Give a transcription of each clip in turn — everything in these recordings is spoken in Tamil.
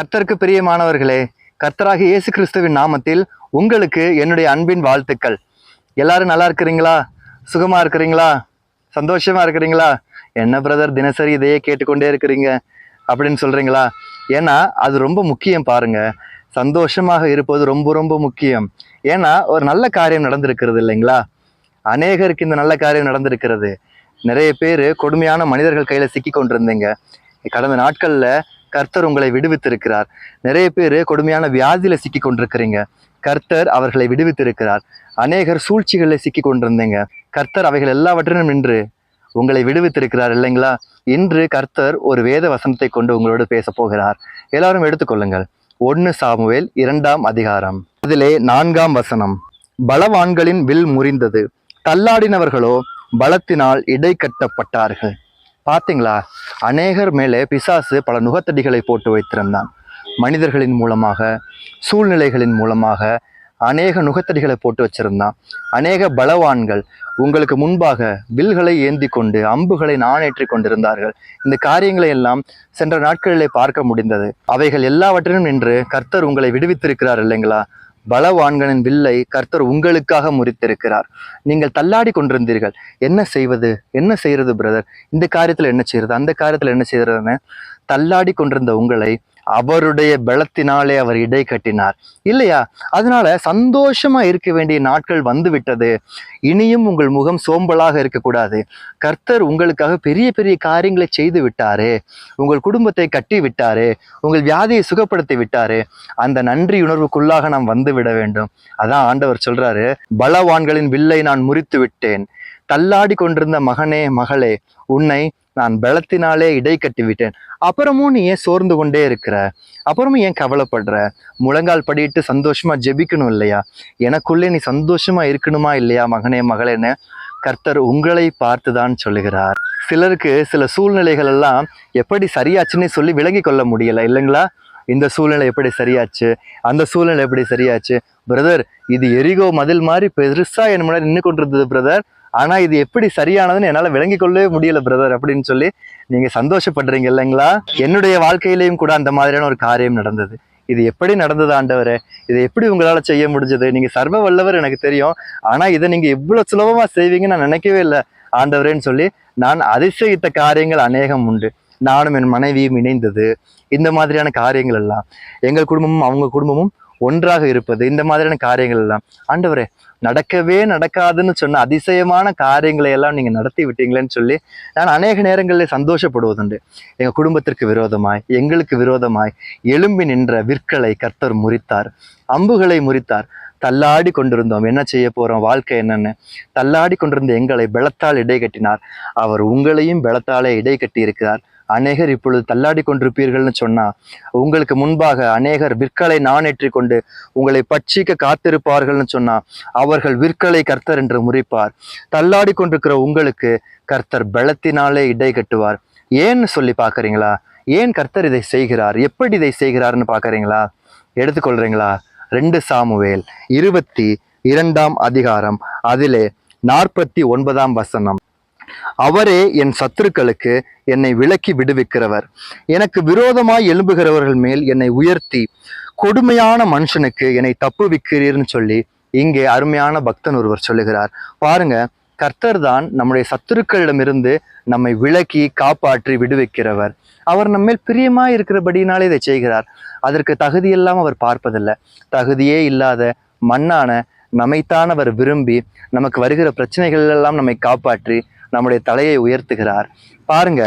கர்த்தருக்கு பிரியமானவர்களே கர்த்தராக இயேசு கிறிஸ்துவின் நாமத்தில் உங்களுக்கு என்னுடைய அன்பின் வாழ்த்துக்கள். எல்லாரும் நல்லா இருக்கிறீங்களா? சுகமா இருக்கிறீங்களா? சந்தோஷமா இருக்கிறீங்களா? என்ன பிரதர் தினசரி இதையே கேட்டுக்கொண்டே இருக்கிறீங்க அப்படின்னு சொல்றீங்களா? ஏன்னா அது ரொம்ப முக்கியம் பாருங்க. சந்தோஷமாக இருப்பது ரொம்ப ரொம்ப முக்கியம். ஏன்னா ஒரு நல்ல காரியம் நடந்திருக்கிறது இல்லைங்களா? அநேகருக்கு இந்த நல்ல காரியம் நடந்திருக்கிறது. நிறைய பேர் கொடுமையான மனிதர்கள் கையில் சிக்கி கொண்டிருந்தீங்க கடந்த நாட்களில் கர்த்தர் உங்களை விடுவித்திருக்கிறார். நிறைய பேர் கொடுமையான வியாதியில சிக்கி கொண்டிருக்கிறீங்க. கர்த்தர் அவர்களை விடுவித்திருக்கிறார். அநேகர் சூழ்ச்சிகளில் சிக்கி கொண்டிருந்தீங்க. கர்த்தர் அவைகள் எல்லாவற்றிலும் நின்று உங்களை விடுவித்திருக்கிறார் இல்லைங்களா? இன்று கர்த்தர் ஒரு வேத வசனத்தை கொண்டு உங்களோடு பேச போகிறார். எல்லாரும் எடுத்துக்கொள்ளுங்கள். ஒன்னு சாமுவேல் இரண்டாம் அதிகாரம். அதிலே நான்காம் வசனம். பலவான்களின் வில் முறிந்தது. தள்ளாடினவர்களோ பலத்தினால் இடை கட்டப்பட்டார்கள் பார்த்தீங்களா? அநேகர் மேலே பிசாசு பல நுகத்தடிகளை போட்டு வைத்திருந்தான். மனிதர்களின் மூலமாக சூழ்நிலைகளின் மூலமாக அநேக நுகத்தடிகளை போட்டு வச்சிருந்தான். அநேக பலவான்கள் உங்களுக்கு முன்பாக வில்களை ஏந்தி கொண்டு அம்புகளை நாணேற்றி கொண்டிருந்தார்கள். இந்த காரியங்களை எல்லாம் சென்ற நாட்களிலே பார்க்க முடிந்தது. அவைகள் எல்லாவற்றிலும் நின்று கர்த்தர் உங்களை விடுவித்திருக்கிறார் இல்லைங்களா? பலவான்களின் வில்லை கர்த்தர் உங்களுக்காக முறித்திருக்கிறார். நீங்கள் தள்ளாடி கொண்டிருந்தீர்கள். என்ன செய்வது? என்ன செய்யறது பிரதர் இந்த காரியத்தில் என்ன செய்யறது? அந்த காரியத்தில் என்ன செய்யறதுன்னு தள்ளாடி கொண்டிருந்த உங்களை அவருடைய பலத்தினாலே அவர் இடை கட்டினார். இல்லையா? அதனால சந்தோஷமா இருக்க வேண்டிய நாட்கள் வந்து விட்டது இனியும் உங்கள் முகம் சோம்பலாக இருக்கக்கூடாது. கர்த்தர் உங்களுக்காக பெரிய பெரிய காரியங்களை செய்து விட்டாரு. உங்கள் குடும்பத்தை கட்டி விட்டாரு. உங்கள் வியாதியை சுகப்படுத்தி விட்டாரு. அந்த நன்றி உணர்வுக்குள்ளாக நாம் வந்து விட வேண்டும். அதான் ஆண்டவர் சொல்றாரு பலவான்களின் வில்லை நான் முறித்து விட்டேன். தள்ளாடி கொண்டிருந்த மகனே மகளே உன்னை நான் பலத்தினாலே இடை கட்டிவிட்டேன். அப்புறமும் நீ ஏன் சோர்ந்து கொண்டே இருக்கிற? அப்புறமும் ஏன் கவலைப்படுற? முழங்கால் படியிட்டு சந்தோஷமா ஜெபிக்கணும் இல்லையா? எனக்குள்ளே நீ சந்தோஷமா இருக்கணுமா இல்லையா மகனே மகளேன்னு கர்த்தர் உங்களை பார்த்துதான் சொல்லுகிறார். சிலருக்கு சில சூழ்நிலைகள் எல்லாம் எப்படி சரியாச்சுன்னே சொல்லி விளங்கி கொள்ள முடியலை இல்லைங்களா? இந்த சூழ்நிலை எப்படி சரியாச்சு? அந்த சூழ்நிலை எப்படி சரியாச்சு? பிரதர் இது எரிகோ மதில் மாதிரி பெருசா என் முன்னாடி நின்று கொண்டிருந்தது பிரதர் ஆனால் இது எப்படி சரியானதுன்னு என்னால் விளங்கிக் கொள்ளவே முடியல பிரதர் அப்படின்னு சொல்லி நீங்கள் சந்தோஷப்படுறீங்க இல்லைங்களா? என்னுடைய வாழ்க்கையிலையும் கூட அந்த மாதிரியான ஒரு காரியம் நடந்தது. இது எப்படி நடந்தது ஆண்டவரே? இதை எப்படி உங்களால் செய்ய முடிஞ்சது? நீங்கள் சர்வ வல்லவர் எனக்கு தெரியும். ஆனால் இதை நீங்கள் இவ்வளோ சுலபமாக செய்வீங்கன்னு நான் நினைக்கவே இல்லை ஆண்டவரேன்னு சொல்லி நான் அதிசயித்த காரியங்கள் அநேகம் உண்டு. நானும் என் மனைவியும் இணைந்தது. இந்த மாதிரியான காரியங்கள் எல்லாம் எங்கள் குடும்பமும் அவங்க குடும்பமும் ஒன்றாக இருப்பது இந்த மாதிரியான காரியங்கள் எல்லாம். ஆண்டவரே நடக்கவே நடக்காதுன்னு சொன்ன அதிசயமான காரியங்களை எல்லாம் நீங்கள் நடத்தி விட்டீங்களேன்னு சொல்லி நான் அநேக நேரங்களில் சந்தோஷப்படுவதுண்டு. எங்கள் குடும்பத்திற்கு விரோதமாய் எங்களுக்கு விரோதமாய் எழும்பி நின்ற விற்களை கர்த்தர் முறித்தார். அம்புகளை முறித்தார். தள்ளாடி கொண்டிருந்தோம். என்ன செய்ய போகிறோம் வாழ்க்கை என்னென்னு? தள்ளாடி கொண்டிருந்த எங்களை பலத்தால் இடை கட்டினார் அவர் உங்களையும் பலத்தாலே இடை கட்டி இருக்கிறார் அநேகர் இப்பொழுது தள்ளாடி கொண்டிருப்பீர்கள்னு சொன்னா உங்களுக்கு முன்பாக அநேகர் விற்களை நாணேற்றி கொண்டு உங்களை பட்சிக்க காத்திருப்பார்கள்னு சொன்னா அவர்கள் விற்களை கர்த்தர் என்று முறிப்பார். தள்ளாடி கொண்டிருக்கிற உங்களுக்கு கர்த்தர் பலத்தினாலே இடை கட்டுவார். ஏன்னு சொல்லி பார்க்குறீங்களா? ஏன் கர்த்தர் இதை செய்கிறார்? எப்படி இதை செய்கிறார்னு பார்க்குறீங்களா? எடுத்துக்கொள்கிறீங்களா ரெண்டு சாமுவேல் இருபத்தி இரண்டாம் அதிகாரம் அதிலே நாற்பத்தி ஒன்பதாம் வசனம். அவரே என் சத்துருக்களுக்கு என்னை விலக்கி விடுவிக்கிறவர். எனக்கு விரோதமாய் எழும்புகிறவர்கள் மேல் என்னை உயர்த்தி கொடுமையான மனுஷனுக்கு என்னை தப்புவிக்கிறீர்னு சொல்லி இங்கே அருமையான பக்தன் ஒருவர் சொல்லுகிறார். பாருங்க கர்த்தர் தான் நம்முடைய சத்துருக்களிடமிருந்து நம்மை விலக்கி காப்பாற்றி விடுவிக்கிறவர். அவர் நம்மேல் பிரியமாக இருக்கிறபடினாலே இதை செய்கிறார். அதற்கு தகுதியெல்லாம் அவர் பார்ப்பதில்லை. தகுதியே இல்லாத மண்ணான நம்மைத்தான் அவர் விரும்பி நமக்கு வருகிற பிரச்சனைகள் எல்லாம் நம்மை காப்பாற்றி நம்முடைய தலையை உயர்த்துகிறார். பாருங்க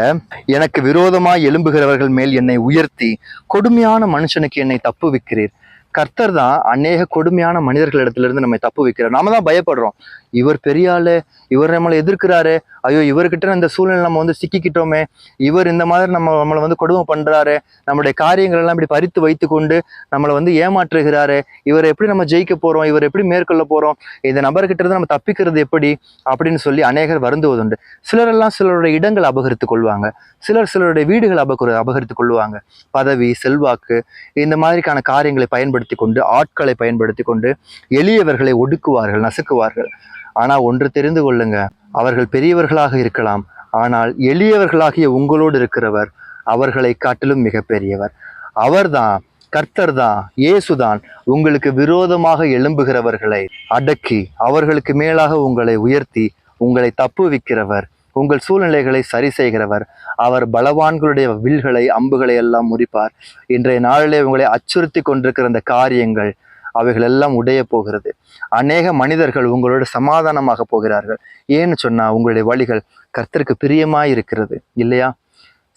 எனக்கு விரோதமாய் எழும்புகிறவர்கள் மேல் என்னை உயர்த்தி கொடுமையான மனுஷனுக்கு என்னை தப்பு தப்புவிக்கிறீர் கர்த்தர் தான் அநேக கொடுமையான மனிதர்களிடத்திலிருந்து நம்மை தப்பு வைக்கிறார். நாம தான் பயப்படுறோம். இவர் பெரிய ஆளு இவர் நம்மளை எதிர்க்கிறாரு. ஐயோ இவர்கிட்ட இந்த சூழ்நிலை நம்ம வந்து சிக்கிக்கிட்டோமே. இவர் இந்த மாதிரி நம்ம நம்மளை வந்து கொடுமை பண்றாரு. நம்மளுடைய காரியங்கள் எல்லாம் இப்படி பறித்து வைத்து கொண்டு நம்மளை வந்து ஏமாற்றுகிறாரு. இவரை எப்படி நம்ம ஜெயிக்க போறோம்? இவர் எப்படி மேற்கொள்ள போறோம்? இந்த நபர்கிட்ட இருந்து நம்ம தப்பிக்கிறது எப்படி? அப்படின்னு சொல்லி அநேகர் வருந்துவதுண்டு. சிலரெல்லாம் சிலருடைய இடங்கள் அபகரித்துக் கொள்வாங்க. சிலர் சிலருடைய வீடுகள் அபகரி அபகரித்துக் கொள்வாங்க. பதவி செல்வாக்கு இந்த மாதிரிக்கான காரியங்களை பயன்படுத்தி கொண்டு ஆட்களை பயன்படுத்தி கொண்டு எளியவர்களை ஒடுக்குவார்கள் நசுக்குவார்கள். ஆனால் ஒன்று தெரிந்து கொள்ளுங்க அவர்கள் பெரியவர்களாக இருக்கலாம் ஆனால் எளியவர்களாகிய உங்களோடு இருக்கிறவர் அவர்களை காட்டிலும் மிகப்பெரியவர். அவர்தான் கர்த்தர் தான் இயேசுதான் உங்களுக்கு விரோதமாக எழும்புகிறவர்களை அடக்கி அவர்களுக்கு மேலாக உங்களை உயர்த்தி உங்களை தப்புவிக்கிறவர் உங்கள் சூழ்நிலைகளை சரி செய்கிறவர். அவர் பலவான்களுடைய வில்களை அம்புகளை எல்லாம் முறிப்பார். இன்றைய நாளிலே உங்களை அச்சுறுத்தி கொண்டிருக்கிற அந்த காரியங்கள் அவைகள் எல்லாம் உடைய போகிறது. அநேக மனிதர்கள் உங்களோடு சமாதானமாக போகிறார்கள். ஏன்னு சொன்னால் உங்களுடைய வழிகள் கர்த்தருக்கு பிரியமாக இருக்கிறது இல்லையா?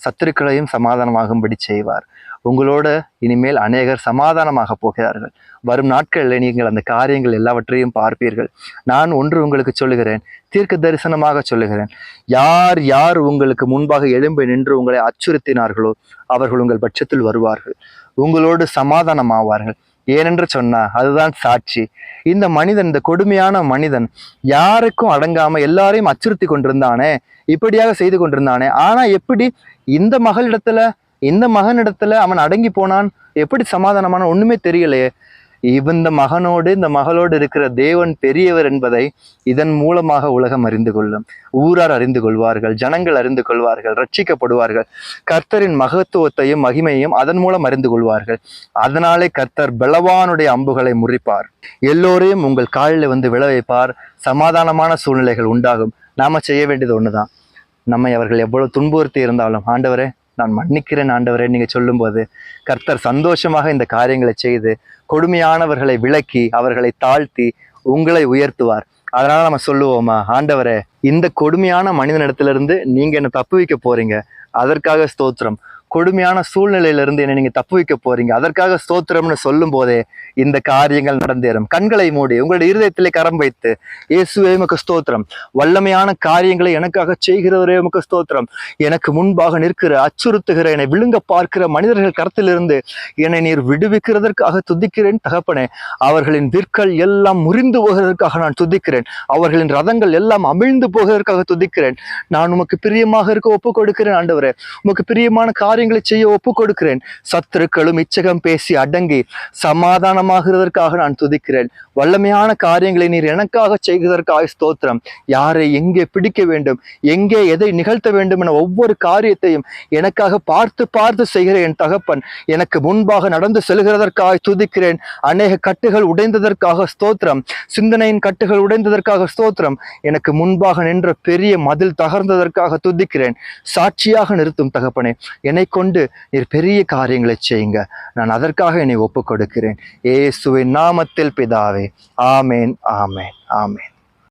சத்துருக்களையும் சமாதானமாகும்படி செய்வார். உங்களோட இனிமேல் அநேகர் சமாதானமாக போகிறார்கள். வரும் நாட்களில் நீங்கள் அந்த காரியங்கள் எல்லாவற்றையும் பார்ப்பீர்கள். நான் ஒன்று உங்களுக்கு சொல்லுகிறேன் தீர்க்க தரிசனமாக சொல்லுகிறேன். யார் யார் உங்களுக்கு முன்பாக எழும்பி நின்று உங்களை அச்சுறுத்தினார்களோ அவர்கள் உங்கள் பட்சத்தில் வருவார்கள். உங்களோடு சமாதானமாவார்கள். ஏனென்று சொன்னா அதுதான் சாட்சி. இந்த மனிதன் இந்த கொடுமையான மனிதன் யாருக்கும் அடங்காம எல்லாரையும் அச்சுறுத்தி கொண்டிருந்தானே இப்படியாக செய்து கொண்டிருந்தானே. ஆனா எப்படி இந்த மகளிடத்துல இந்த மகனிடத்துல அவன் அடங்கி போனான்? எப்படி சமாதானமான? ஒண்ணுமே தெரியலையே. இந்த மகனோடு இந்த மகளோடு இருக்கிற தேவன் பெரியவர் என்பதை இதன் மூலமாக உலகம் அறிந்து கொள்ளும். ஊரார் அறிந்து கொள்வார்கள் ஜனங்கள் அறிந்து கொள்வார்கள் ரட்சிக்கப்படுவார்கள். கர்த்தரின் மகத்துவத்தையும் மகிமையும் அதன் மூலம் அறிந்து கொள்வார்கள். அதனாலே கர்த்தர் பலவானுடைய அம்புகளை முறிப்பார். எல்லோரையும் உங்கள் காலில் வந்து விழ வைப்பார். சமாதானமான சூழ்நிலைகள் உண்டாகும். நாம செய்ய வேண்டியது ஒண்ணுதான். நம்மை அவர்கள் எவ்வளவு துன்புறுத்தி இருந்தாலும் ஆண்டவரே நான் மன்னிக்கிறேன் ஆண்டவரே. நீங்கள் சொல்லும்போது கர்த்தர் சந்தோஷமாக இந்த காரியங்களை செய்து கொடுமையானவர்களை விலக்கி அவர்களை தாழ்த்தி உங்களை உயர்த்துவார். அதனால நம்ம சொல்லுவோமா ஆண்டவரே இந்த கொடுமையான மனிதனிடத்திலிருந்து நீங்க என்ன தப்பு வைக்க போறீங்க. அதற்காக ஸ்தோத்திரம். கொடுமையான சூழ்நிலையிலிருந்து என்னை நீங்கள் தப்பு வைக்க போறீங்க. அதற்காக ஸ்தோத்திரம்னு சொல்லும் போதே இந்த காரியங்கள் நடந்தேறும். கண்களை மூடி உங்களுடைய இருதயத்திலே கரம் வைத்து இயேசுவே உமக்கு ஸ்தோத்திரம். வல்லமையான காரியங்களை எனக்காக செய்கிறவரே உமக்கு ஸ்தோத்திரம். எனக்கு முன்பாக நிற்கிற அச்சுறுத்துகிற என்னை விழுங்க பார்க்கிற மனிதர்கள் கருத்திலிருந்து என்னை நீர் விடுவிக்கிறதற்காக துதிக்கிறேன் தகப்பனே. அவர்களின் விற்கள் எல்லாம் முறிந்து போகிறதற்காக நான் துதிக்கிறேன். அவர்களின் ரதங்கள் எல்லாம் அமிழ்ந்து போகிறதற்காக துதிக்கிறேன். நான் உமக்கு பிரியமாக இருக்க ஒப்பு கொடுக்கிறேன் ஆண்டவரே. உமக்கு பிரியமான காரியங்களை செய்ய ஒப்பு கொடுக்கிறேன் சத்துருக்களும் இச்சகம் பேசி அடங்கி சமாதானமாகிறதற்காக நான் துதிக்கிறேன். வல்லமையான காரியங்களை நீர் எனக்காக செய்கிறதற்காக ஸ்தோத்திரம். யாரை எங்கே பிடிக்க வேண்டும் எங்கே எதை நிகழ்த்த வேண்டும் என ஒவ்வொரு காரியத்தையும் எனக்காக பார்த்து பார்த்து செய்கிற என் தகப்பன் எனக்கு முன்பாக நடந்து செல்கிறதற்காக துதிக்கிறேன். அநேக கட்டுகள் உடைந்ததற்காக ஸ்தோத்திரம். சிந்தனையின் கட்டுகள் உடைந்ததற்காக ஸ்தோத்திரம். எனக்கு முன்பாக நின்ற பெரிய மதில் தகர்ந்ததற்காக துதிக்கிறேன். சாட்சியாக நிறுத்தும் தகப்பனே என்னை கொண்டு நீர் பெரிய காரியங்களை செய்யுங்க. நான் அதற்காக என்னை ஒப்புக் கொடுக்கிறேன் ஏசுவின் நாமத்தில் பிதாவே. ஆமேன் ஆமேன் ஆமேன்.